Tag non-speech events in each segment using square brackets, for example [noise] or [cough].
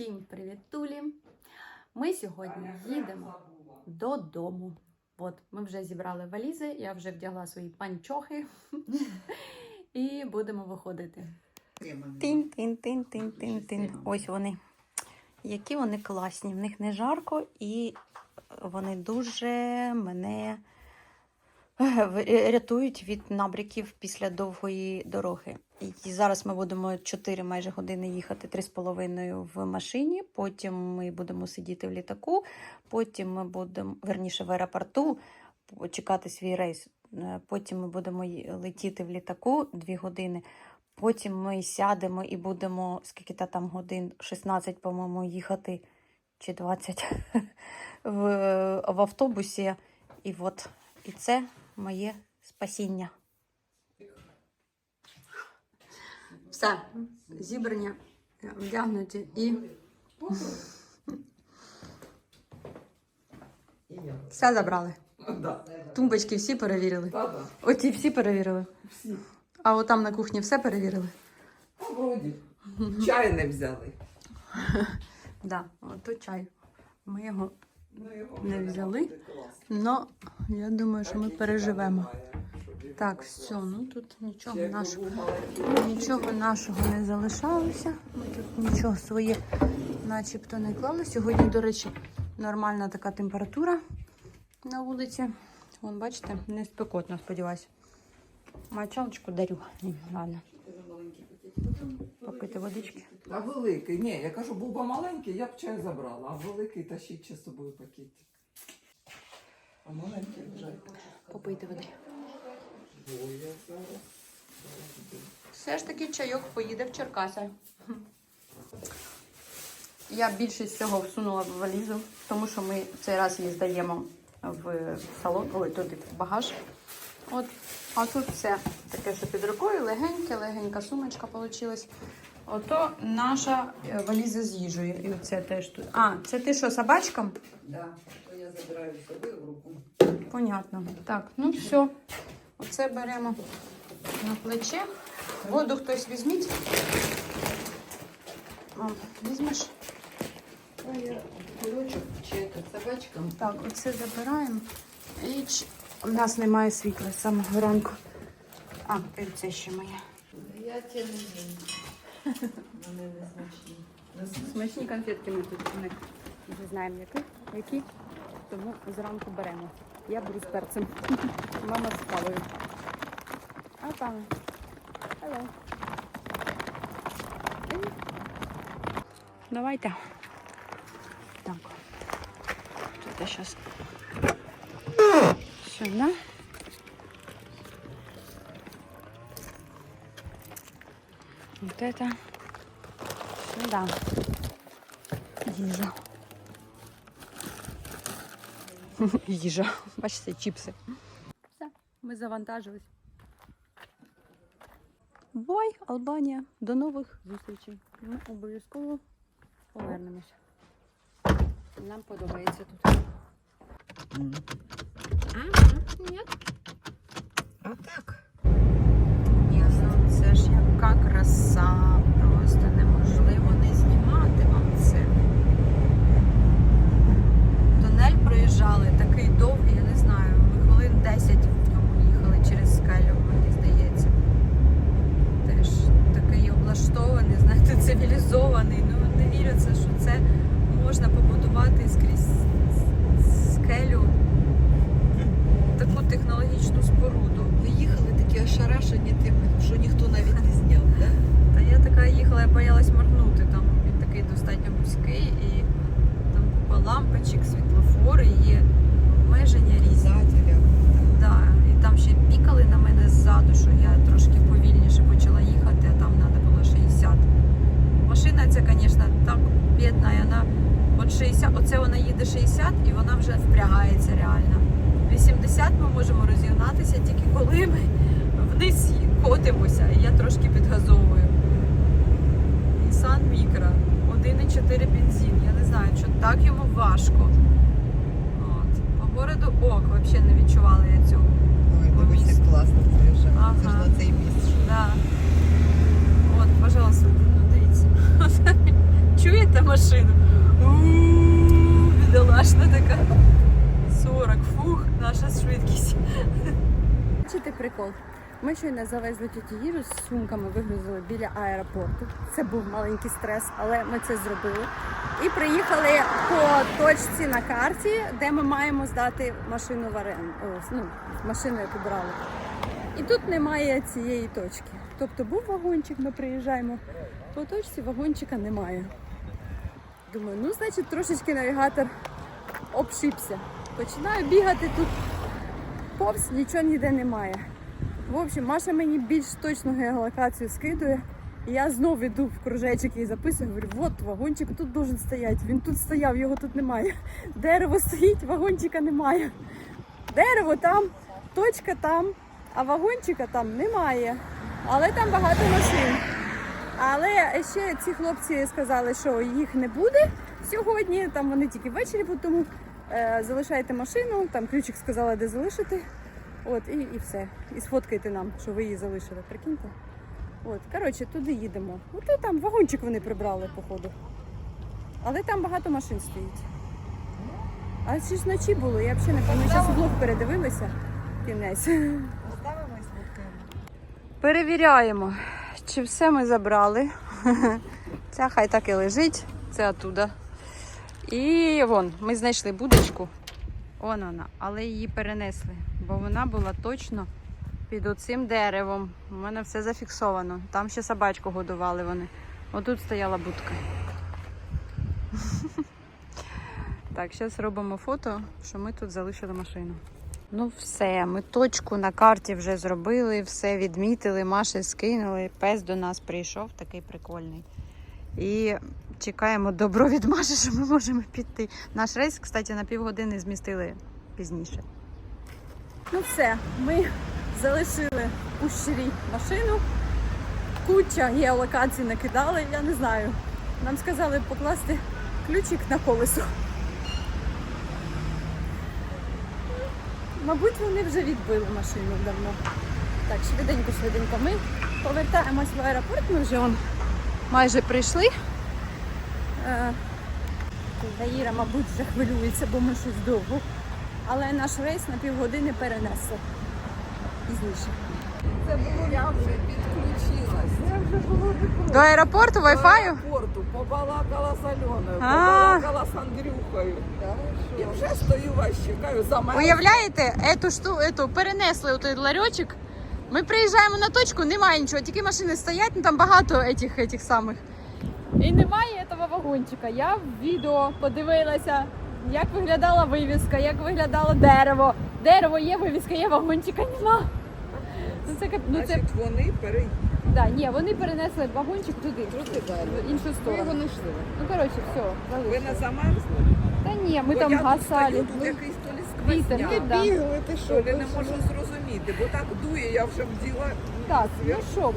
Всім привіт, Тулі! Ми сьогодні їдемо додому. От, ми вже зібрали валізи, я вже вдягла свої панчохи [laughs] і будемо виходити. Тин, тин, тин, тин, тин, тин. Ось вони. Які вони класні. В них не жарко і вони дуже мене рятують від набряків після довгої дороги. І зараз ми будемо 4 майже години їхати 3,5 в машині. Потім ми будемо сидіти в літаку. Потім ми будемо верніше в аеропорту чекати свій рейс. Е, Потім ми будемо летіти в літаку 2 години. Потім ми сядемо і будемо скільки та там годин, 16, по-моєму, їхати чи 20 [laughs] в, в автобусі. І от і це моє спасіння. Все, зібрання вдягнуті і все забрали. Да. Тумбочки всі перевірили. Оті всі перевірили. Всі. А отам на кухні все перевірили. Вроді. Чай не взяли. [laughs] Да, ото чай. Ми його. Не взяли? Ну, я думаю, що ми переживемо. Так, все, ну тут нічого нашого. Нічого нашого не залишалося. Ми тут нічого своє начебто не клали. Сьогодні, до речі, нормальна така температура на вулиці. Вон, бачите, не спекотно, сподіваюся. Мочалочку дарю. Ладно, попити водички. А великий, ні, я кажу, був би маленький, я б чай забрала, а великий тащить ще з собою пакетик. А маленький вже. Попити води. Зараз. Все ж таки чайок поїде в Черкаси. Я більшість всього всунула в валізу, тому що ми цей раз її здаємо в салон, ой, туди в багаж. От, а тут все таке, що під рукою, легеньке, легенька сумочка вийшла. Ото наша е, валіза з їжею. І оце теж тут. А, це ти що, собачкам? Да, то я забираю з собою в руку. Понятно. Так, ну все. Оце беремо на плече. Воду хтось візьміть. О, візьмеш. А я кульочок чи собачкам. Так, оце забираємо. І ч- у нас немає світла з самого ранку. А, це ще моє. Я тебе не. Вони не смачні. Смачні конфетки ми тут не, не знаємо які, які, тому зранку беремо. Я беру з перцем. [laughs] Мама з кавою. А там. Hello. Давайте. Так. Тут сейчас сюда. Вот это сюда. Їжа. Їжа. [laughs] Бачите, чіпси. Все, ми завантажились. Бой, Албанія. До нових зустрічей. Ми обов'язково повернемося. Нам подобається тут. Ага, ні. А так. Яка краса. Просто неможливо не знімати вам це. Тунель проїжджали такий довгий, я не знаю. Ми хвилин 10 в ньому їхали через скелю, мені здається. Теж такий облаштований, знаєте, цивілізований. Ну не віриться, що це можна побудувати скрізь скелю. Таку технологічну споруду. Ми їхали такі ошарашені тим, що ніхто навіть не зняв, да? Та я така їхала, я боялась моргнути. Там він такий достатньо вузький і там купа лампочок, світлофори, є обмеження різні. Зателя. Да. І там ще пікали на мене ззаду, що я трошки повільніше почала їхати, а там треба було 60. Машина ця, звісно, так бідна, і вона от 60, оце вона їде 60 і вона вже впрягається реально. 80 ми можемо розігнатися тільки коли ми вниз котимося, і я трошки підгазовую. Nissan Micra, 1,4 бензин. Я не знаю, що так йому важко. От. По городу ок, взагалі не відчувала я цього. Ой, По дивись, місту. як класно. Ага. Це ж на цей міст. Да. От, пожалуйста, ну дивіться. [laughs] Чуєте, машину. Ууу, бідолашна така. 40, фух, наша швидкість. Бачите прикол? Ми щойно завезли тітю Іру з сумками, вигрузили біля аеропорту. Це був маленький стрес, але ми це зробили. І приїхали по точці на карті, де ми маємо здати машину в. О, Ну, машину, яку брали. І тут немає цієї точки. Тобто був вагончик, ми приїжджаємо. По точці вагончика немає. Думаю, ну значить трошечки навігатор обшипся. Починаю бігати тут повз, нічого ніде немає. В общем, Маша мені більш точну геолокацію скидує. І я знову йду в кружечок і записую, говорю, от вагончик тут должен стояти. Він тут стояв, його тут немає. Дерево стоїть, вагончика немає. Дерево там, точка там, а вагончика там немає. Але там багато машин. Але ще ці хлопці сказали, що їх не буде сьогодні. Там вони тільки ввечері, тому е, залишайте машину, там ключик сказала, де залишити. От, і, і все. І сфоткайте нам, що ви її залишили. Прикиньте. От, коротше, туди їдемо. Ото там вагончик вони прибрали, походу. Але там багато машин стоїть. А ще ж вночі було, я взагалі не пам'ятаю. Зараз блог передивилася. Кінець. Перевіряємо, чи все ми забрали. Ця хай так і лежить, це оттуда. І вон, ми знайшли будочку. Вон вона, але її перенесли, бо вона була точно під оцим деревом. У мене все зафіксовано. Там ще собачку годували вони. Отут стояла будка. [laughs] Так, зараз робимо фото, що ми тут залишили машину. Ну все, ми точку на карті вже зробили, все відмітили, Маші скинули. Пес до нас прийшов, такий прикольний. І чекаємо добро від Маші, що ми можемо піти. Наш рейс, кстати, на півгодини змістили пізніше. Ну все, ми залишили у щирі машину. Куча геолокацій накидали, я не знаю. Нам сказали покласти ключик на колесо. Мабуть, вони вже відбили машину давно. Так, швиденько, швиденько. Ми повертаємось в аеропорт, ми вже он майже прийшли. Е, Даїра, мабуть, вже хвилюється, бо ми щось довго. Але наш рейс на півгодини перенесли. Пізніше. Це було я вже підключилась. Це вже було До аеропорту По аеропорту, побалакала з Альоною, побалакала з Андрюхою. І вже стою вас чекаю за мене. Уявляєте, ету шту, ету, перенесли той ларьочок. Ми приїжджаємо на точку, немає нічого, тільки машини стоять, ну там багато этих, этих самих. І немає цього вагончика. Я в відео подивилася, як виглядала вивіска, як виглядало дерево. Дерево є, вивіска є, вагончика нема. Ну це, кап- ну, це Значить, вони переїхали. да, ні, вони перенесли вагончик туди, в іншу сторону. його знайшли. Ну коротше, все, Ви залишили. не замерзли? Та ні, ми Бо там я тут гасали. Тут якийсь то Вітер, сквозняк. да. Бігли, ти Що ли не можу зрозуміти, бо так дує, я вже вділа. Так, ну що,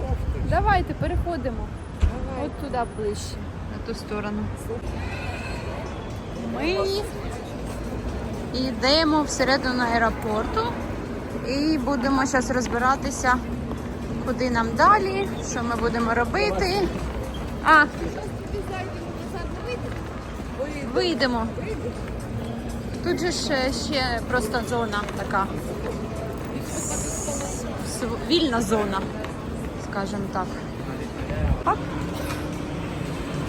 давайте переходимо. Давай. От туди ближче, на ту сторону. Ми йдемо всередину аеропорту і будемо зараз розбиратися, куди нам далі, що ми будемо робити. А, вийдемо. Тут же ще, ще просто зона така. Вільна зона, скажімо так.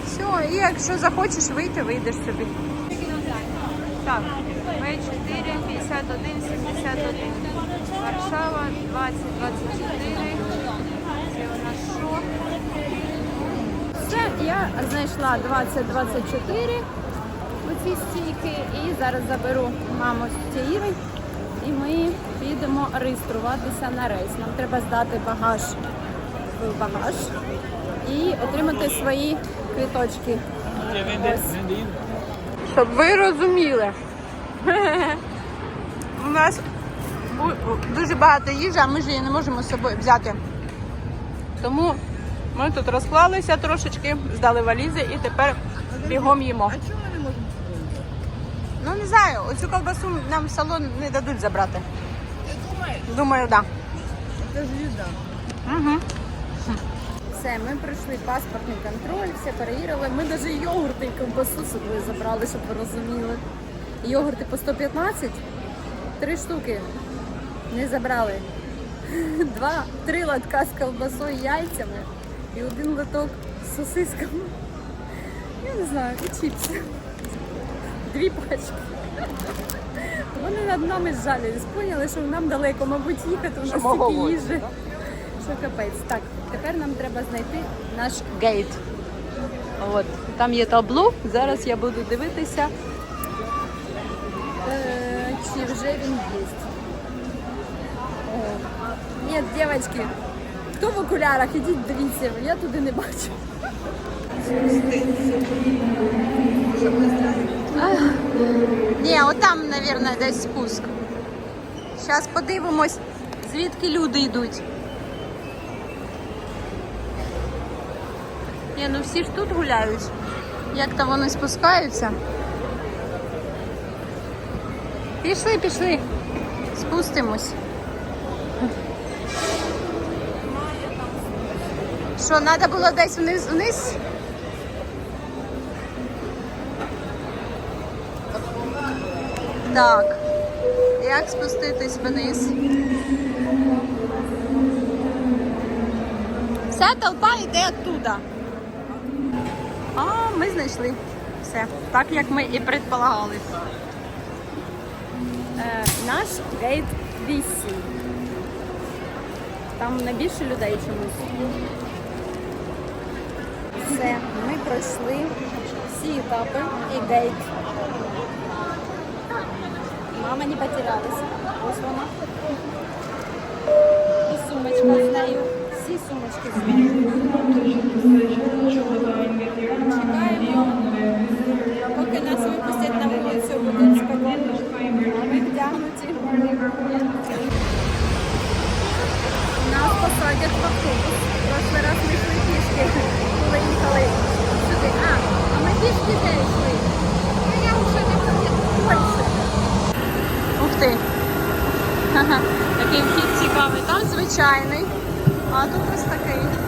Все, і якщо захочеш вийти, вийдеш собі. Так, В4, 51, 71. Варшава, 20, 24. Це у нас що? Все, я знайшла 20-24 оці стійки і зараз заберу маму з Тіїри і ми підемо реєструватися на рейс. Нам треба здати багаж в багаж і отримати свої квіточки. Ось. Щоб ви розуміли. У нас дуже багато їжі, а ми ж її не можемо з собою взяти. Тому ми тут розклалися трошечки, здали валізи і тепер бігом їмо. А чому ми не можемо? Ну не знаю, оцю ковбасу нам в салон не дадуть забрати. Думаю, так. Це ж їда. Угу. Все, ми пройшли паспортний контроль, все перевірили. Ми навіть йогурти і ковбасу з собою забрали, щоб ви розуміли. Йогурти по 115, три штуки не забрали. [laughs] Два, три лотка з ковбасою, яйцями і один лоток з сосисками. Я не знаю, і чіпси. Дві пачки. Вони над нами зжалились, поняли, що нам далеко, мабуть, їхати, у нас тільки їжі. Що капець. Так, тепер нам треба знайти наш гейт. От, там є табло. Зараз я буду дивитися, е, чи вже він є. Ні, дівчатки, хто в окулярах, ідіть дивіться, я туди не бачу. Ні, отам, мабуть, десь спуск. Зараз подивимось, звідки люди йдуть. Ні, ну всі ж тут гуляють. Як то вони спускаються? Пішли, пішли. Спустимось. Що, треба було десь вниз вниз? Так. Як спуститись вниз? Вся толпа йде оттуда. Ми знайшли. Все. Так як ми і предполагали. Е, наш гейт 8. Там найбільше людей чомусь. Все, ми пройшли всі етапи і гейт. Мама не потерялась. Ось вона. І сумочка з нею. Всі сумочки. Чекаємо, поки нас випустять на вулицю, буде спокійно. Ми вдягнуті. Нас посадять в автобус. Прошлий раз ми йшли пішки, коли їхали сюди. А, а ми пішки де йшли? Ну, я вже не пам'ятаю. Польщі. Ух ти. Такий вхід цікавий. Там звичайний, а тут ось такий.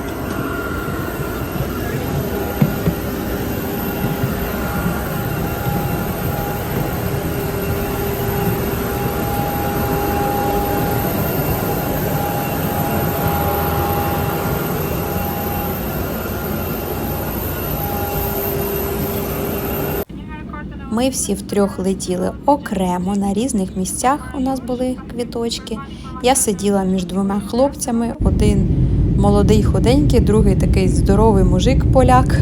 Ми всі втрьох летіли окремо на різних місцях. У нас були квіточки. Я сиділа між двома хлопцями: один молодий худенький, другий такий здоровий мужик поляк.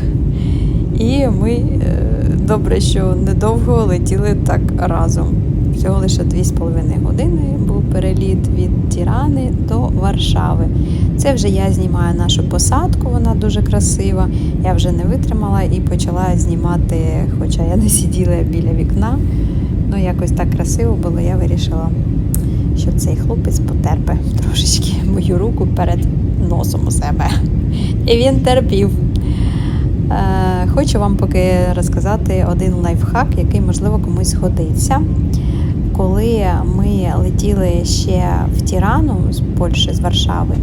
І ми е, добре, що недовго летіли так разом. Всього лише 2,5 години був переліт від Тірани до Варшави. Це вже я знімаю нашу посадку, вона дуже красива. Я вже не витримала і почала знімати, хоча я не сиділа біля вікна. Ну, якось так красиво було, я вирішила, що цей хлопець потерпе трошечки мою руку перед носом у себе. І він терпів. Е, Хочу вам поки розказати один лайфхак, який можливо комусь годиться. Коли ми летіли ще в Тірану з Польщі, з Варшави,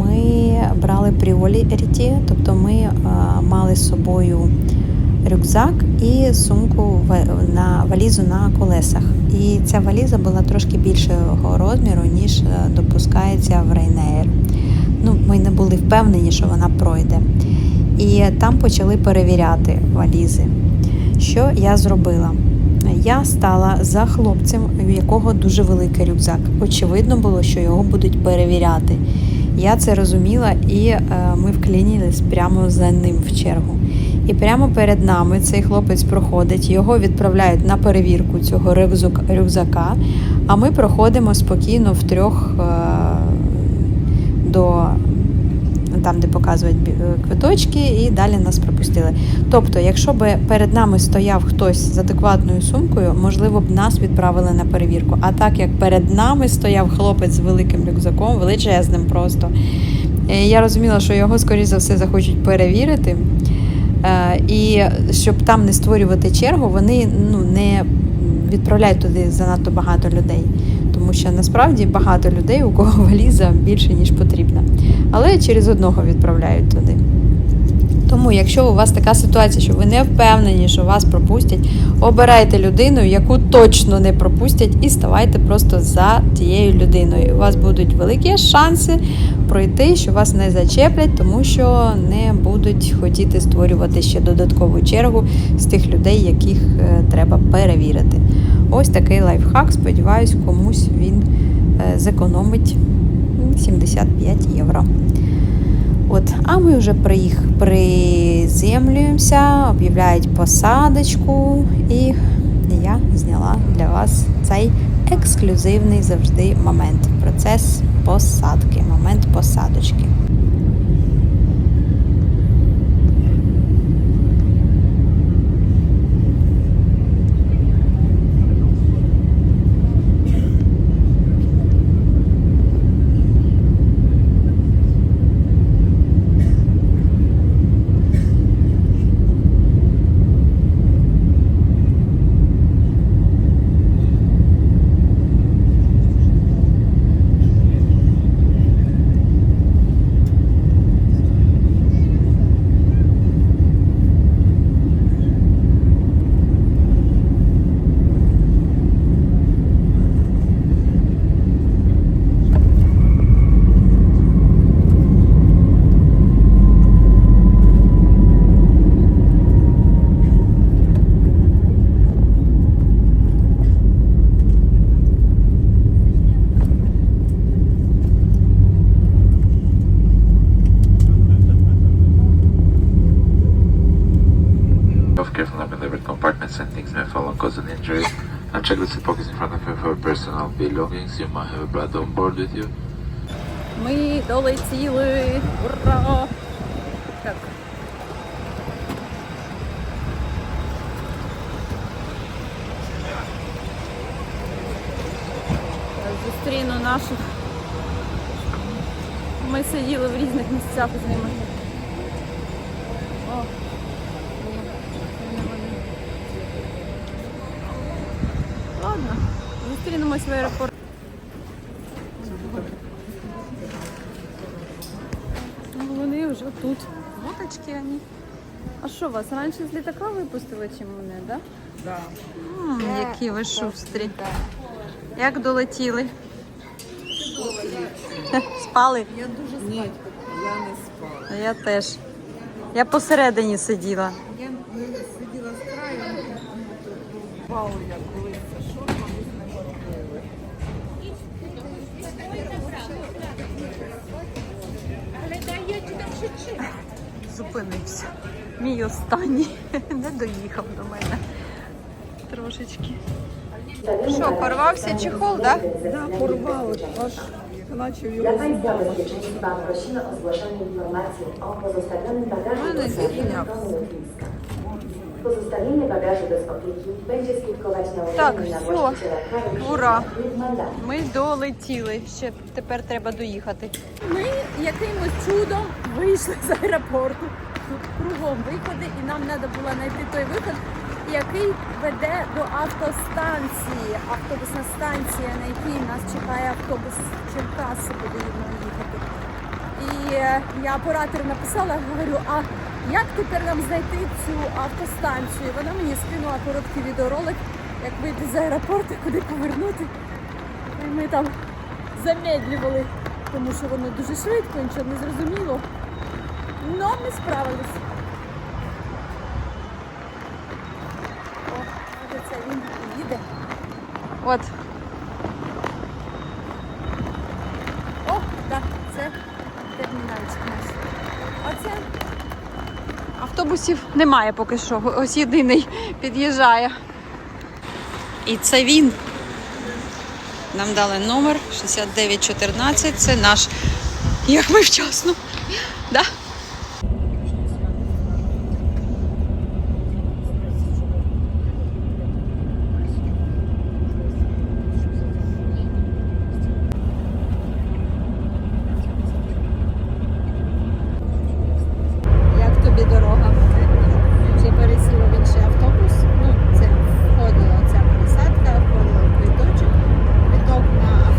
ми брали пріоріті, тобто ми е, мали з собою рюкзак і сумку на валізу на колесах. І ця валіза була трошки більшого розміру, ніж е, допускається в Ryanair. Ну, ми не були впевнені, що вона пройде. І там почали перевіряти валізи. Що я зробила? Я стала за хлопцем, в якого дуже великий рюкзак. Очевидно було, що його будуть перевіряти. Я це розуміла, і е, ми вклінились прямо за ним в чергу. І прямо перед нами цей хлопець проходить, його відправляють на перевірку цього рюкзака, а ми проходимо спокійно втрьох е, до там, де показують е, квиточки, і далі нас пропустили. Тобто, якщо б перед нами стояв хтось з адекватною сумкою, можливо б нас відправили на перевірку. А так як перед нами стояв хлопець з великим рюкзаком, величезним просто, е, я розуміла, що його, скоріш за все, захочуть перевірити. Е, І щоб там не створювати чергу, вони ну, не відправляють туди занадто багато людей. тому що насправді багато людей, у кого [laughs] валіза більше, ніж потрібна. Але через одного відправляють туди. Тому, якщо у вас така ситуація, що ви не впевнені, що вас пропустять, обирайте людину, яку точно не пропустять, і ставайте просто за тією людиною. У вас будуть великі шанси пройти, що вас не зачеплять, тому що не будуть хотіти створювати ще додаткову чергу з тих людей, яких е, треба перевірити. Ось такий лайфхак. Сподіваюсь, комусь він е, зекономить 75 євро. От, а ми вже приїх, приземлюємося, об'являють посадочку, і я зняла для вас цей ексклюзивний завжди момент. Процес посадки, момент посадочки. You might have a blood on board with you. Ми долетіли! Ура! Так. Зустріну наших. Ми сиділи в різних місцях з ними. О, ні. Ладно, зустрінемось в аеропорту. Ну, Вони вже тут. Моточки вони. А що вас раніше з літака випустили, чим мене, так? Да. Да? Які ви шустрі. Як долетіли? [laughs] Спали? Я дуже Ні, я не спала. А Я теж. Я посередині сиділа. Я сиділа з краю. Вау, я колись це що колись не поробили. Зупинився. Мій останній [laughs] не доїхав до мене. Трошечки. Що, порвався чехол, так? Да? Да, порвали, аж наче його Państwa bezpieczeństwa о позоставленому zgłoszenie Pozostawienie bagażu bez opieki będzie skutkować nałożeniem na właściciela kary Ура. lub mandatu. Ми долетіли. Ще тепер треба доїхати. Ми якимось чудом вийшли з аеропорту. Тут кругом виходи, і нам треба було знайти той виход, який веде до автостанції. Автобусна станція, на якій нас чекає автобус з Черкаси, куди їдемо їхати. І е, я оператору написала, говорю, а як тепер нам знайти цю автостанцію? Вона мені скинула короткий відеоролик, як вийти з аеропорту, куди повернути. І ми там замедлювали, тому що воно дуже швидко, нічого не зрозуміло. Но ми справились. О, це він їде. От. О, так, це термінальчик наш. А це автобусів немає поки що. Ось єдиний під'їжджає. І це він. Нам дали номер 6914. Це наш. Як ми вчасно. Да? Як тобі дорога? Вже пересіла в інший автобус. Ну, це входила ця пересадка, входила в квиточок, квиток на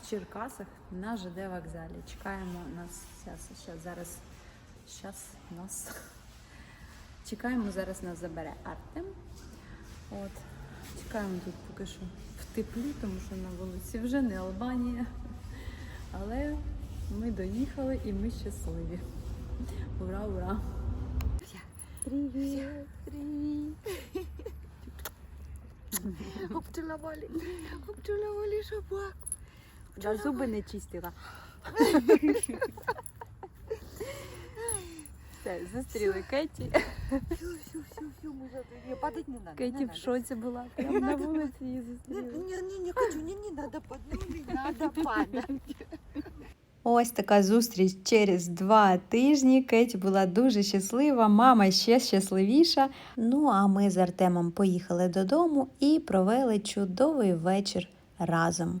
в Черкасах на ЖД вокзалі. Чекаємо нас зараз, зараз, зараз, нас. [laughs] Чекаємо, зараз нас забере Артем. От. Чекаємо тут поки що в теплі, тому що на вулиці вже не Албанія. [laughs] Але ми доїхали і ми щасливі. Ура, ура! Привіт! Привіт! Обцілували, обцілували собаку. Да, зуби не чистила. Все, зустріли Кеті. Все, все, все, мы Не, падать не надо. Кеті в шоці була. Прямо на вулиці її Не, зустріли. не, не, не хочу, не, не надо [laughs] падать, не надо падать. Ось така зустріч через два тижні. Кеті була дуже щаслива, мама ще щасливіша. Ну а ми з Артемом поїхали додому і провели чудовий вечір разом.